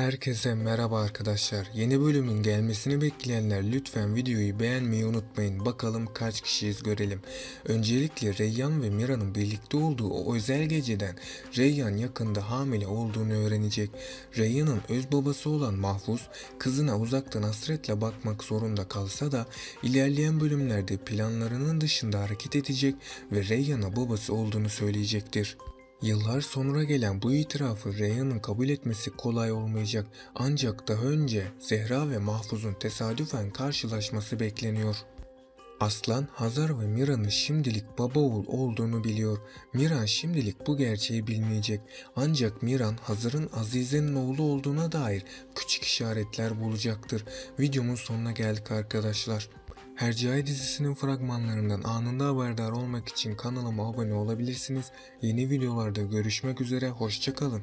Herkese merhaba arkadaşlar. Yeni bölümün gelmesini bekleyenler lütfen videoyu beğenmeyi unutmayın. Bakalım kaç kişiyiz görelim. Öncelikle Reyyan ve Mira'nın birlikte olduğu o özel geceden Reyyan yakında hamile olduğunu öğrenecek. Reyyan'ın öz babası olan Mahfuz kızına uzaktan hasretle bakmak zorunda kalsa da ilerleyen bölümlerde planlarının dışında hareket edecek ve Reyyan'a babası olduğunu söyleyecektir. Yıllar sonra gelen bu itirafı Reyhan'ın kabul etmesi kolay olmayacak ancak daha önce Zehra ve Mahfuz'un tesadüfen karşılaşması bekleniyor. Aslan, Hazar ve Mira'nın şimdilik baba oğul olduğunu biliyor. Miran şimdilik bu gerçeği bilmeyecek. Ancak Miran, Hazar'ın Azize'nin oğlu olduğuna dair küçük işaretler bulacaktır. Videomun sonuna geldik arkadaşlar. Hercai dizisinin fragmanlarından anında haberdar olmak için kanalıma abone olabilirsiniz. Yeni videolarda görüşmek üzere, hoşçakalın.